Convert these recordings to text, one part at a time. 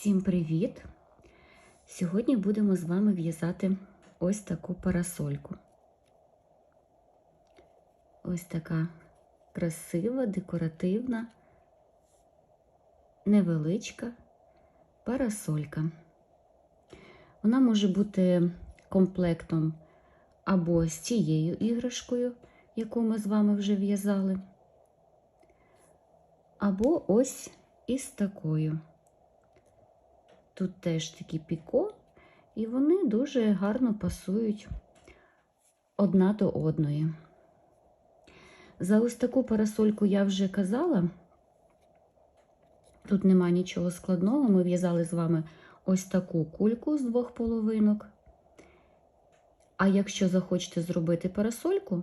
Всім привіт! Сьогодні будемо з вами в'язати ось таку парасольку. Ось така красива, декоративна, невеличка парасолька. Вона може бути комплектом або з цією іграшкою, яку ми з вами вже в'язали, або ось із такою. Тут теж такі піко, і вони дуже гарно пасують одна до одної. За ось таку парасольку я вже казала. Тут нема нічого складного. Ми в'язали з вами ось таку кульку з двох половинок. А якщо захочете зробити парасольку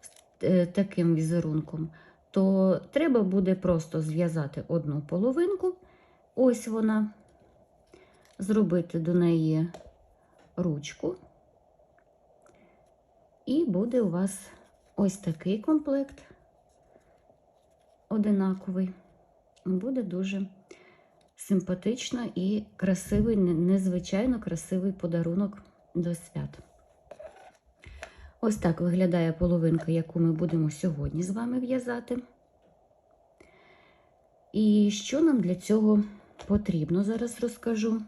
з е, таким візерунком, то треба буде просто зв'язати одну половинку. Ось вона зробити до неї ручку, і буде у вас ось такий комплект одинаковий. Буде дуже симпатично і красивий, незвичайно красивий подарунок до свят. Ось так виглядає половинка, яку ми будемо сьогодні з вами в'язати. І що нам для цього потрібно, зараз розкажу.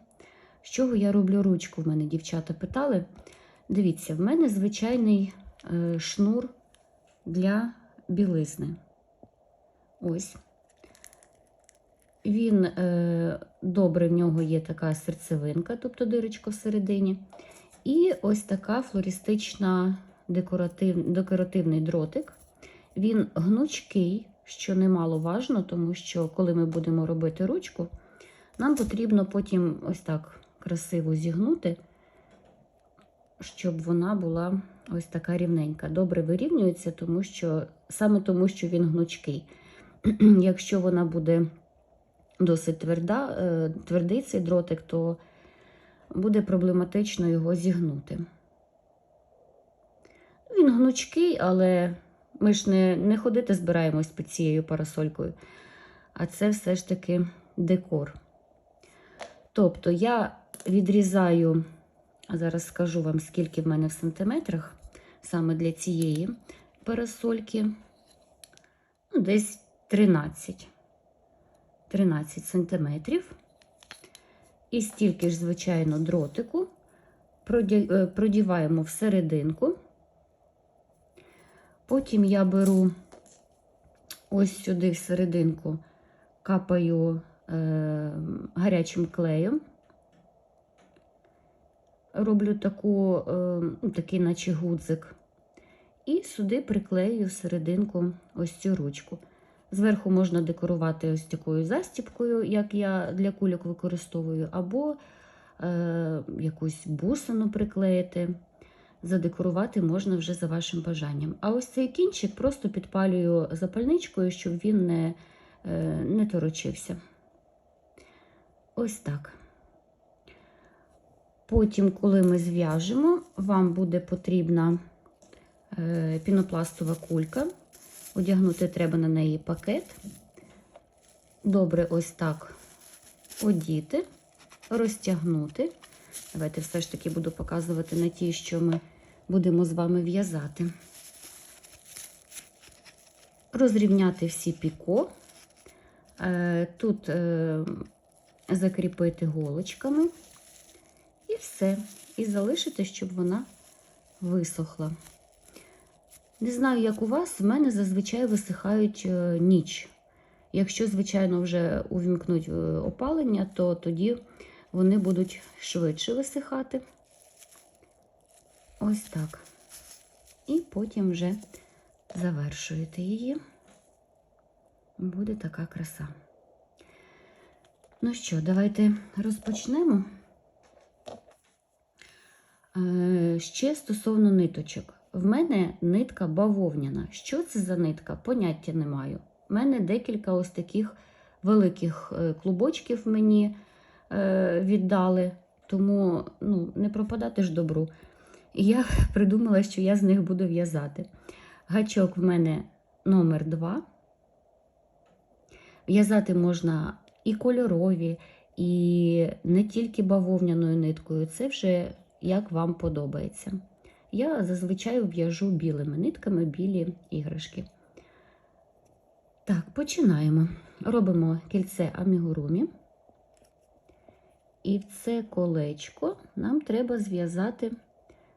З чого я роблю ручку? В мене дівчата питали. Дивіться, в мене звичайний е, шнур для білизни. Ось. Він е, добре, в нього є така серцевинка, тобто дирочка всередині. І ось така флористична декоратив, декоративний дротик. Він гнучкий, що немало важно, тому що коли ми будемо робити ручку, нам потрібно потім ось так красиво зігнути, щоб вона була ось така рівненька. Добре вирівнюється, тому що, саме тому, що він гнучкий. Якщо вона буде досить тверда, е, твердий цей дротик, то буде проблематично його зігнути. Він гнучкий, але ми ж не, не ходити збираємось під цією парасолькою, а це все ж таки декор. Тобто я відрізаю, зараз скажу вам, скільки в мене в сантиметрах саме для цієї парасольки, ну, десь 13. 13 сантиметрів. І стільки ж, звичайно, дротику е, продіваємо всерединку. Потім я беру ось сюди всерединку, капаю е, гарячим клеєм. Роблю таку, е, ну, такий, наче гудзик, і сюди приклею всерединку ось цю ручку. Зверху можна декорувати ось такою застіпкою, як я для кульок використовую, або е, якусь бусину приклеїти. Задекорувати можна вже за вашим бажанням. А ось цей кінчик просто підпалюю запальничкою, щоб він не, е, не торочився. Ось так. Потім, коли ми зв'яжемо, вам буде потрібна е, пінопластова кулька. Одягнути треба на неї пакет. Добре, ось так одіти, розтягнути. Давайте все ж таки буду показувати на ті, що ми будемо з вами в'язати. Розрівняти всі піко. Е, тут е, закріпити голочками все. І залишити, щоб вона висохла. Не знаю, як у вас, в мене зазвичай висихають е, ніч. Якщо, звичайно, вже увімкнуть опалення, то тоді вони будуть швидше висихати. Ось так. І потім вже завершуєте її. Буде така краса. Ну що, давайте розпочнемо. Е, ще стосовно ниточок. В мене нитка бавовняна. Що це за нитка? Поняття не маю. У мене декілька ось таких великих е, клубочків мені е, віддали, тому ну, не пропадати ж добру. І я придумала, що я з них буду в'язати. Гачок в мене номер 2. В'язати можна і кольорові, і не тільки бавовняною ниткою, це вже як вам подобається. Я зазвичай в'яжу білими нитками білі іграшки. Так, починаємо. Робимо кільце амігурумі. І в це колечко нам треба зв'язати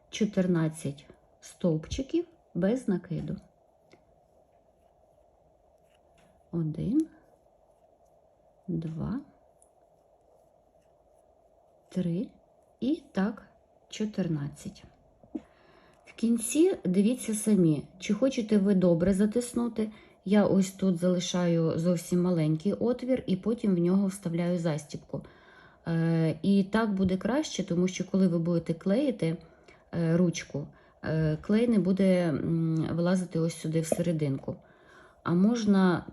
14 стовпчиків без накиду. Один, два, три і так 14. В кінці дивіться самі, чи хочете ви добре затиснути. Я ось тут залишаю зовсім маленький отвір, і потім в нього вставляю застібку. Е, І так буде краще, тому що коли ви будете клеїти е, ручку, е, клей не буде вилазити ось сюди всерединку. А можна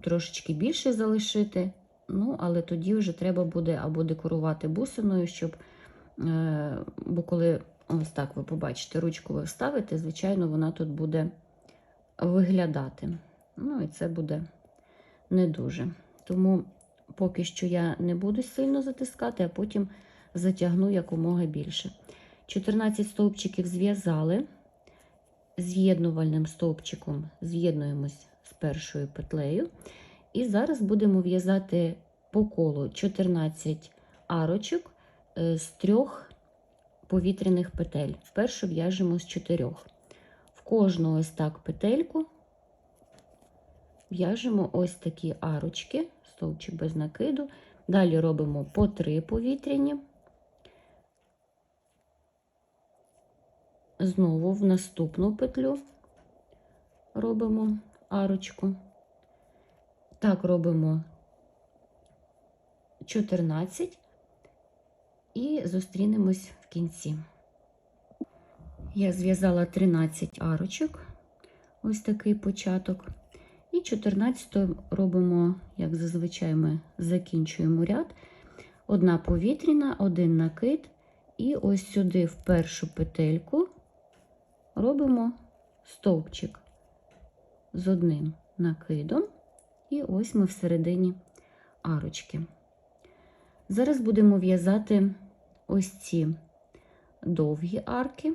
трошечки більше залишити, ну, але тоді вже треба буде або декорувати бусиною, щоб, бо коли ось так ви побачите, ручку ви вставите, звичайно, вона тут буде виглядати. Ну, і це буде не дуже. Тому поки що я не буду сильно затискати, а потім затягну якомога більше. 14 стовпчиків зв'язали. З'єднувальним стовпчиком з'єднуємось з першою петлею. І зараз будемо в'язати по колу 14 арочок е, з трьох повітряних петель. Першу в'яжемо з чотирьох. В кожну ось так петельку в'яжемо ось такі арочки, стовпчик без накиду. Далі робимо по три повітряні. Знову в наступну петлю робимо арочку. Так робимо 14 і зустрінемось в кінці. Я зв'язала 13 арочок, ось такий початок. І 14 робимо, як зазвичай, ми закінчуємо ряд. Одна повітряна, один накид, і ось сюди в першу петельку робимо стовпчик з одним накидом, і ось ми всередині арочки. Зараз будемо в'язати ось ці довгі арки.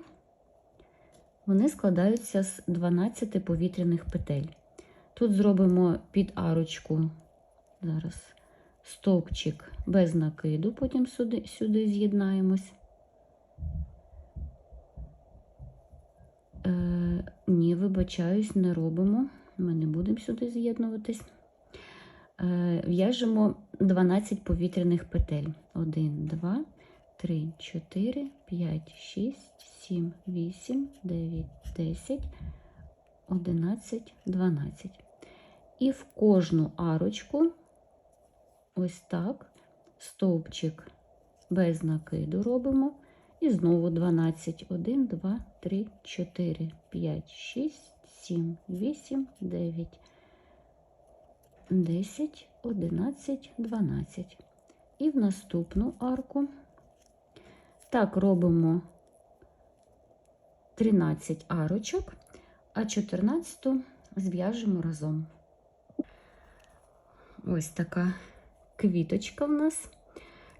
Вони складаються з 12 повітряних петель. Тут зробимо під арочку зараз стовпчик без накиду, потім сюди, сюди з'єднаємось. Е, ні, вибачаюсь, не робимо. Ми не будемо сюди з'єднуватись. Е, В'яжемо 12 повітряних петель. 1, 2, 3, 4, 5, 6, 7, 8, 9, 10, 11, 12. І в кожну арочку ось так стовпчик без накиду робимо. І знову 12. 1, 2, 3, 4, 5, 6, 7, 8, 9, 10, 11, 12. І в наступну арку так робимо 13 арочок, а 14 зв'яжемо разом. Ось така квіточка в нас.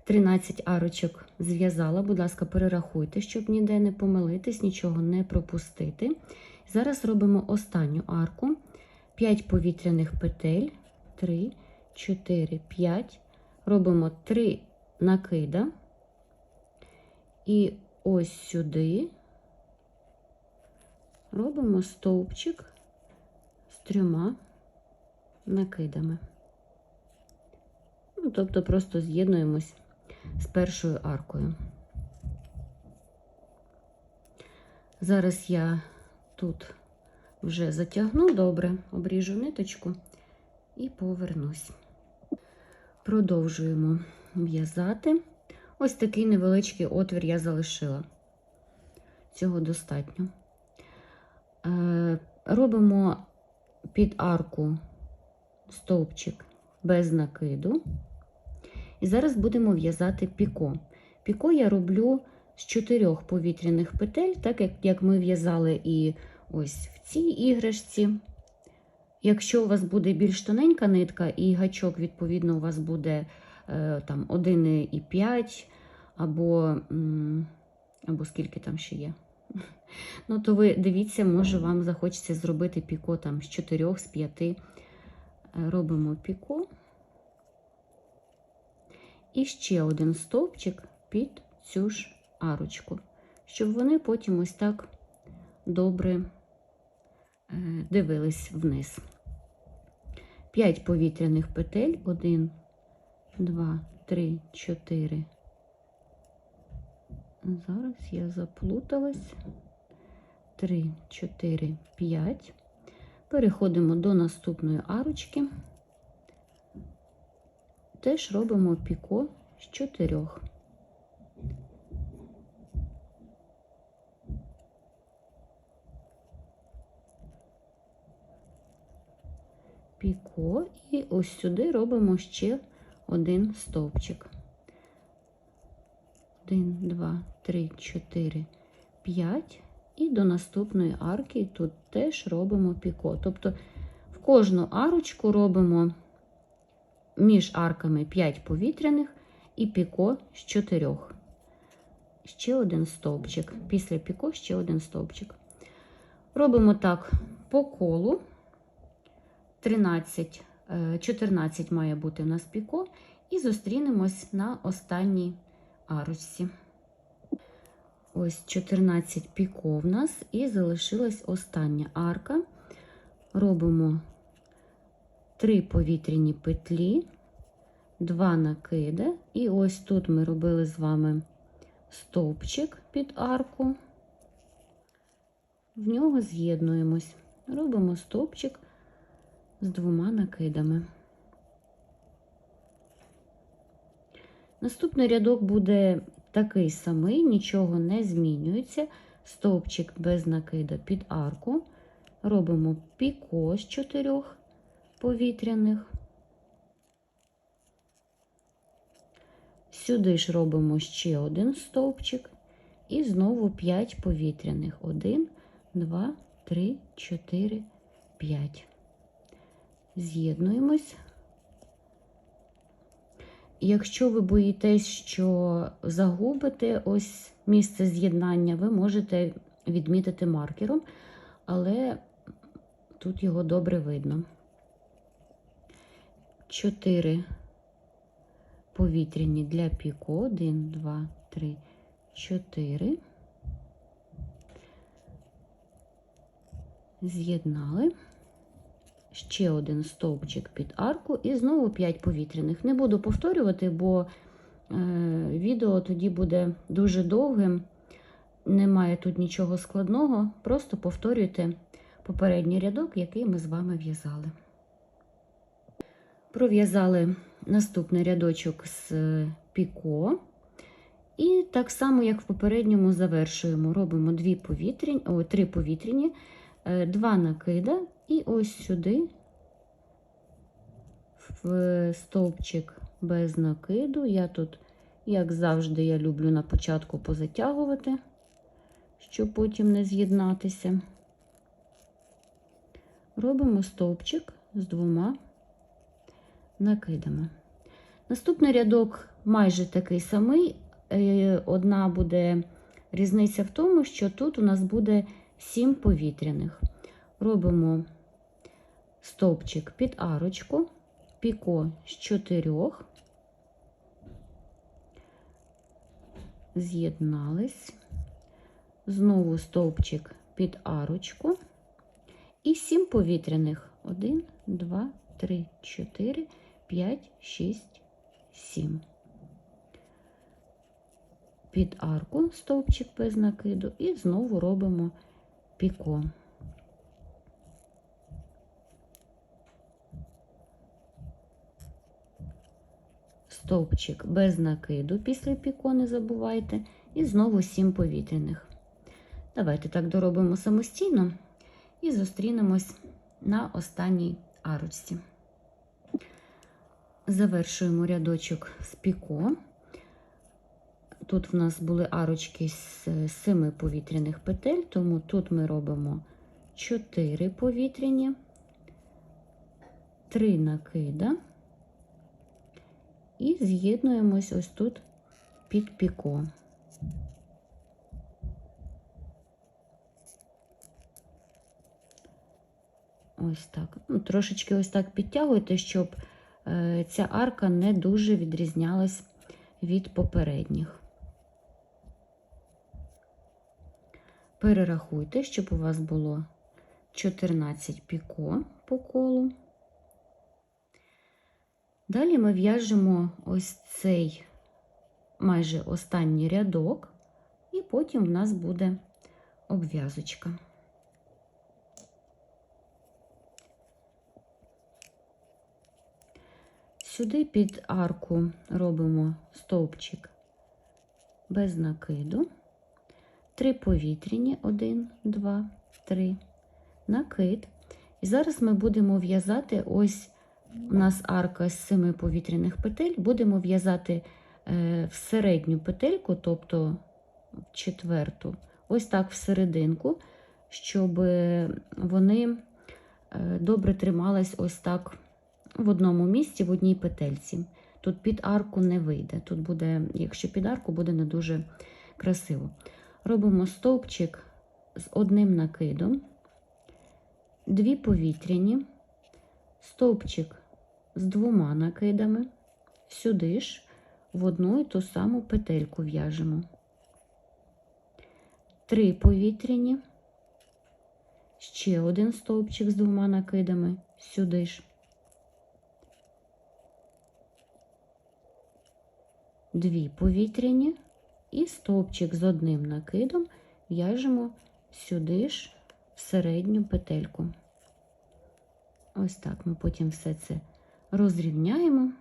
13 арочок зв'язала, будь ласка, перерахуйте, щоб ніде не помилитись, нічого не пропустити. Зараз робимо останню арку. 5 повітряних петель, 3, 4, 5. Робимо 3 накида. І ось сюди робимо стовпчик з трьома накидами. Ну, тобто просто з'єднуємось з першою аркою. Зараз я тут вже затягну добре, обріжу ниточку і повернусь. Продовжуємо в'язати. Ось такий невеличкий отвір я залишила. Цього достатньо. Е, робимо під арку стовпчик без накиду. І зараз будемо в'язати піко. Піко я роблю з чотирьох повітряних петель, так як, ми в'язали і ось в цій іграшці. Якщо у вас буде більш тоненька нитка, і гачок, відповідно, у вас буде там 1,5 або, або скільки там ще є. Ну, то ви дивіться, може вам захочеться зробити піко там з 4, з 5. Е, Робимо піко. І ще один стовпчик під цю ж арочку, щоб вони потім ось так добре е, дивились вниз. 5 повітряних петель. 1, 2, 3, 4. Зараз я заплуталась. 3, 4, 5. Переходимо до наступної арочки. Теж робимо піко з чотирьох. Піко і ось сюди робимо ще один стовпчик. 1, 2, 3, 4, 5. І до наступної арки тут теж робимо піко. Тобто в кожну арочку робимо між арками 5 повітряних і піко з 4. Ще один стовпчик. Після піко ще один стовпчик. Робимо так по колу. 13, е, 14 має бути у нас піко. І зустрінемось на останній арочці. Ось 14 піко в нас і залишилась остання арка. Робимо 3 повітряні петлі, 2 накиди. І ось тут ми робили з вами стовпчик під арку. В нього з'єднуємось. Робимо стовпчик з двома накидами. Наступний рядок буде такий самий, нічого не змінюється. Стовпчик без накида під арку. Робимо піко з чотирьох повітряних. Сюди ж робимо ще один стовпчик. І знову 5 повітряних. 1, 2, 3, 4, 5. З'єднуємось. Якщо ви боїтесь, що загубите ось місце з'єднання, ви можете відмітити маркером, але тут його добре видно. 4 повітряні для піко. 1, 2, 3, 4. З'єднали ще один стовпчик під арку і знову 5 повітряних. Не буду повторювати, бо е, відео тоді буде дуже довгим. Немає тут нічого складного, просто повторюйте попередній рядок, який ми з вами в'язали. Пров'язали наступний рядочок з піко. І так само, як в попередньому, завершуємо. Робимо дві повітряні, о, три повітряні, е, два накида, і ось сюди, в стовпчик без накиду. Я тут, як завжди, я люблю на початку позатягувати, щоб потім не з'єднатися. Робимо стовпчик з двома накидами. Наступний рядок майже такий самий. Е, Одна буде різниця в тому, що тут у нас буде 7 повітряних. Робимо стовпчик під арочку, піко з 4, з'єднались, знову стовпчик під арочку і 7 повітряних. 1, 2, 3, 4, 5, 6, 7. Під арку стовпчик без накиду і знову робимо піко. Стовпчик без накиду після піко, не забувайте, і знову 7 повітряних. Давайте так доробимо самостійно і зустрінемось на останній арочці. Завершуємо рядочок з піко. Тут в нас були арочки з 7 повітряних петель, тому тут ми робимо 4 повітряні, 3 накида і з'єднуємось ось тут під піко. Ось так. Ну, трошечки ось так підтягуйте, щоб е, ця арка не дуже відрізнялась від попередніх. Перерахуйте, щоб у вас було 14 піко по колу. Далі ми в'яжемо ось цей майже останній рядок, і потім в нас буде обв'язочка. Сюди під арку робимо стовпчик без накиду, три повітряні, один, два, три, накид. І зараз ми будемо в'язати ось у нас арка з семи повітряних петель, будемо в'язати е, в середню петельку, тобто в четверту, ось так в серединку, щоб вони е, добре тримались ось так в одному місці, в одній петельці. Тут під арку не вийде. Тут буде, якщо під арку, буде не дуже красиво. Робимо стовпчик з одним накидом, дві повітряні, стовпчик з двома накидами, сюди ж в одну і ту саму петельку в'яжемо. Три повітряні, ще один стовпчик з двома накидами, сюди ж. Дві повітряні і стовпчик з одним накидом в'яжемо сюди ж в середню петельку. Ось так ми потім все це розрівняємо,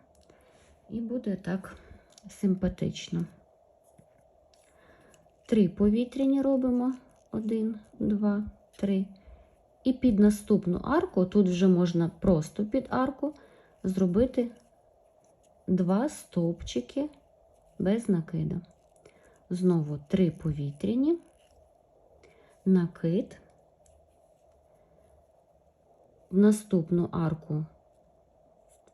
і буде так симпатично. Три повітряні робимо. Один, два, три. І під наступну арку, тут вже можна просто під арку зробити два стовпчики без накиду. Знову три повітряні, накид. В наступну арку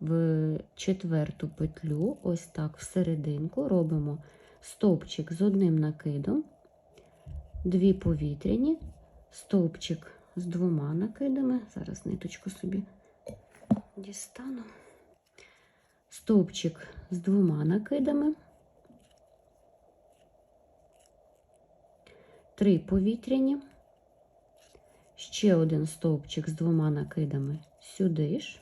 в четверту петлю, ось так всерединку, робимо стовпчик з одним накидом, дві повітряні, стовпчик з двома накидами. Зараз ниточку собі дістану. Стовпчик з двома накидами, три повітряні, ще один стовпчик з двома накидами сюди ж,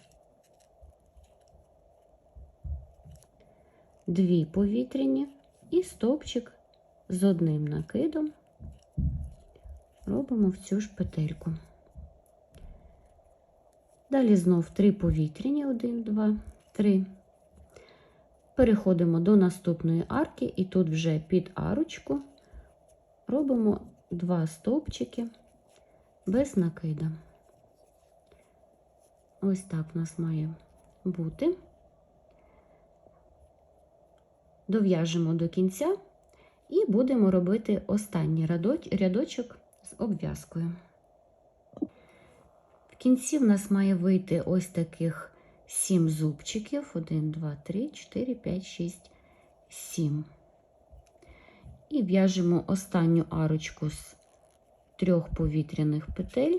дві повітряні і стовпчик з одним накидом робимо в цю ж петельку. Далі знов три повітряні, один, два, три. Переходимо до наступної арки, і тут вже під арочку робимо два стовпчики без накида. Ось так у нас має бути. Дов'яжемо до кінця і будемо робити останній рядочок з обв'язкою. В кінці в нас має вийти ось таких 7 зубчиків. 1, 2, 3, 4, 5, 6, 7. І в'яжемо останню арочку з трьох повітряних петель.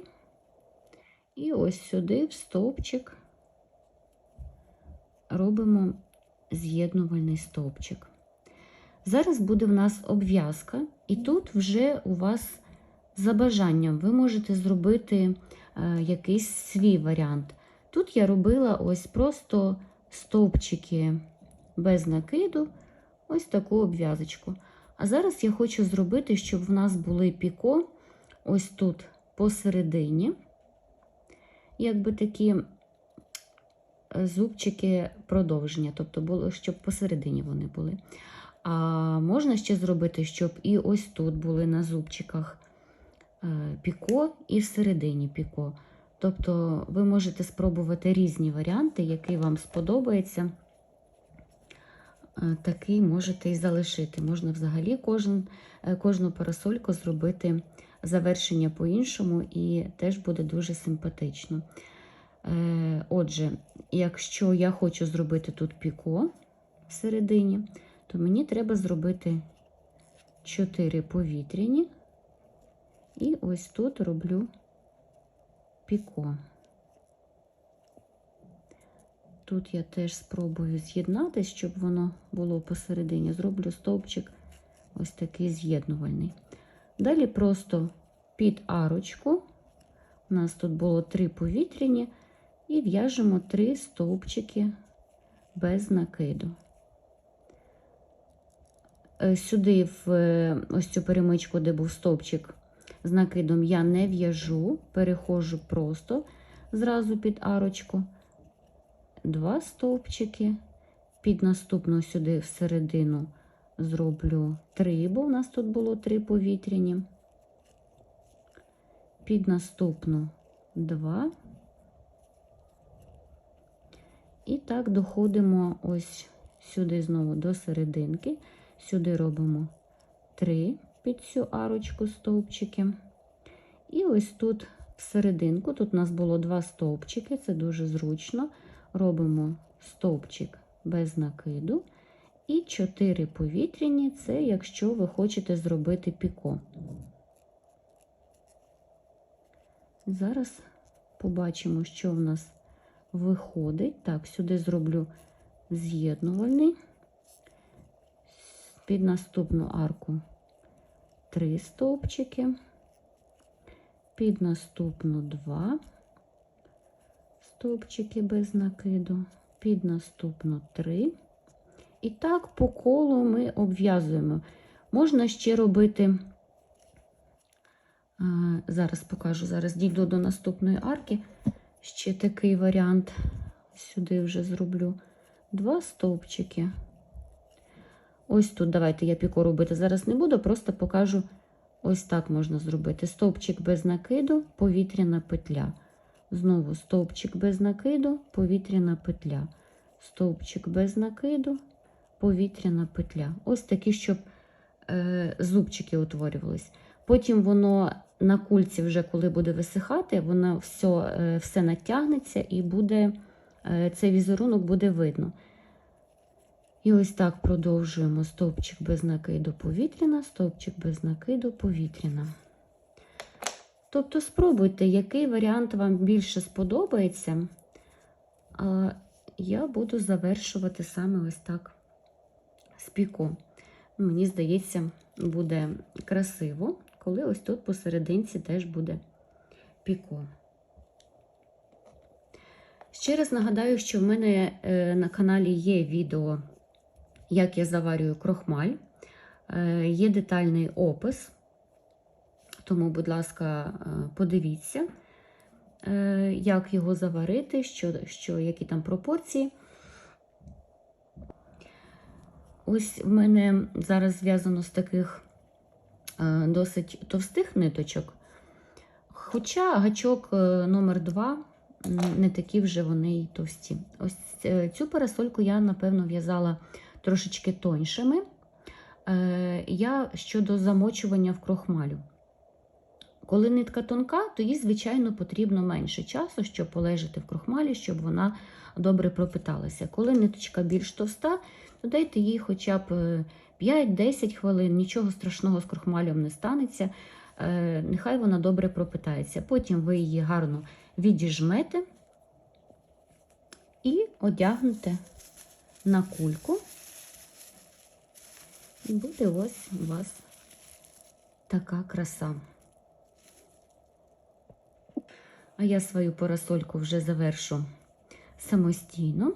І ось сюди, в стовпчик, робимо з'єднувальний стовпчик. Зараз буде в нас обв'язка, і тут вже у вас за бажанням ви можете зробити е, якийсь свій варіант. Тут я робила ось просто стовпчики без накиду, ось таку обв'язочку. А зараз я хочу зробити, щоб в нас були піко ось тут посередині, якби такі зубчики продовження, тобто було, щоб посередині вони були. А можна ще зробити, щоб і ось тут були на зубчиках е, піко, і всередині піко. Тобто ви можете спробувати різні варіанти, який вам сподобається. Е, такий можете і залишити. Можна взагалі кожен, е, кожну парасольку зробити завершення по-іншому, і теж буде дуже симпатично. Отже, якщо я хочу зробити тут піко, всередині, то мені треба зробити 4 повітряні. І ось тут роблю піко. Тут я теж спробую з'єднати, щоб воно було посередині. Зроблю стовпчик ось такий з'єднувальний. Далі просто під арочку, у нас тут було три повітряні, і в'яжемо три стовпчики без накиду. Е, Сюди, в е, ось цю перемичку, де був стовпчик з накидом, я не в'яжу, переходжу просто зразу під арочку. Два стовпчики. Під наступну сюди всередину зроблю три, бо в нас тут було три повітряні. Під наступну два. І так доходимо ось сюди знову до серединки. Сюди робимо три під цю арочку стовпчики. І ось тут всерединку, тут у нас було два стовпчики, це дуже зручно. Робимо стовпчик без накиду. І 4 повітряні це якщо ви хочете зробити піко. Зараз побачимо, що в нас виходить. Так, сюди зроблю з'єднувальний. Під наступну арку 3 стовпчики, під наступну 2 стовпчики без накиду, під наступну 3. І так по колу ми обв'язуємо. Можна ще робити, зараз покажу, зараз дійду до наступної арки. Ще такий варіант. Сюди вже зроблю два стовпчики. Ось тут, давайте я піко робити зараз не буду, просто покажу, ось так можна зробити. Стовпчик без накиду, повітряна петля. Знову стовпчик без накиду, повітряна петля. Стовпчик без накиду, повітряна петля. Ось такі, щоб е, зубчики утворювались. Потім воно на кульці, вже коли буде висихати, воно все, все натягнеться і буде, е, цей візерунок буде видно. І ось так продовжуємо стовпчик без накиду повітряна, стовпчик без накиду повітряна. Тобто спробуйте, який варіант вам більше сподобається. А я буду завершувати саме ось так з піко. Мені здається, буде красиво, коли ось тут посерединці теж буде піко. Ще раз нагадаю, що в мене е, на каналі є відео, як я заварюю крохмаль, Е, є детальний опис. Тому, будь ласка, е, подивіться, як його заварити, що, що, які там пропорції. Ось в мене зараз зв'язано з таких досить товстих ниточок. Хоча гачок е, номер 2 не такі вже вони й товсті. Ось е, цю парасольку я, напевно, в'язала трошечки тоньшими. Е, Я щодо замочування в крохмалю. Коли нитка тонка, то їй, звичайно, потрібно менше часу, щоб полежати в крохмалі, щоб вона добре пропиталася. Коли ниточка більш товста, то дайте їй хоча б 5-10 хвилин, нічого страшного з крохмалем не станеться. Е, Нехай вона добре пропитається. Потім ви її гарно відіжмете і одягнете на кульку. І буде ось у вас така краса. А я свою парасольку вже завершу самостійно.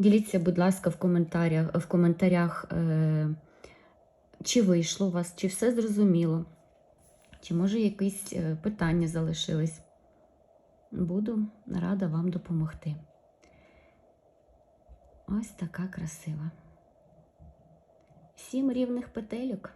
Діліться, будь ласка, в коментарях, в коментарях е, чи вийшло у вас, чи все зрозуміло, чи може якісь е, питання залишились. Буду рада вам допомогти. Ось така красива. Сім рівних петельок.